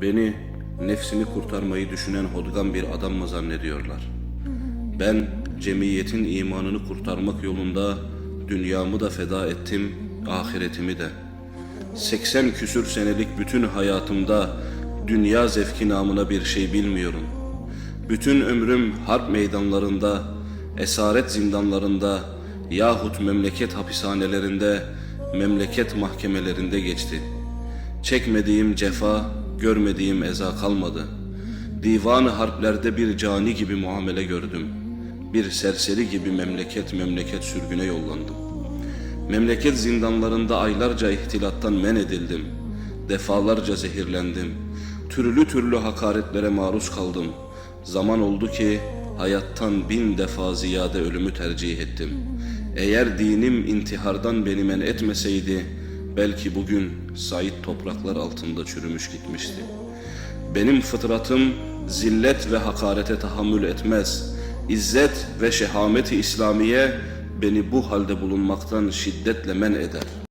Beni nefsini kurtarmayı düşünen hodgan bir adam mı zannediyorlar? Ben cemiyetin imanını kurtarmak yolunda dünyamı da feda ettim, ahiretimi de. 80 küsür senelik bütün hayatımda dünya zevki namına bir şey bilmiyorum. Bütün ömrüm harp meydanlarında, esaret zindanlarında yahut memleket hapishanelerinde, memleket mahkemelerinde geçti. Çekmediğim cefa, görmediğim eza kalmadı. Divan-ı harplerde bir cani gibi muamele gördüm. Bir serseri gibi memleket memleket sürgüne yollandım. Memleket zindanlarında aylarca ihtilattan men edildim. Defalarca zehirlendim. Türlü türlü hakaretlere maruz kaldım. Zaman oldu ki hayattan bin defa ziyade ölümü tercih ettim. Eğer dinim intihardan beni men etmeseydi, belki bugün Said topraklar altında çürümüş gitmişti. Benim fıtratım zillet ve hakarete tahammül etmez. İzzet ve şehameti İslamiye beni bu halde bulunmaktan şiddetle men eder.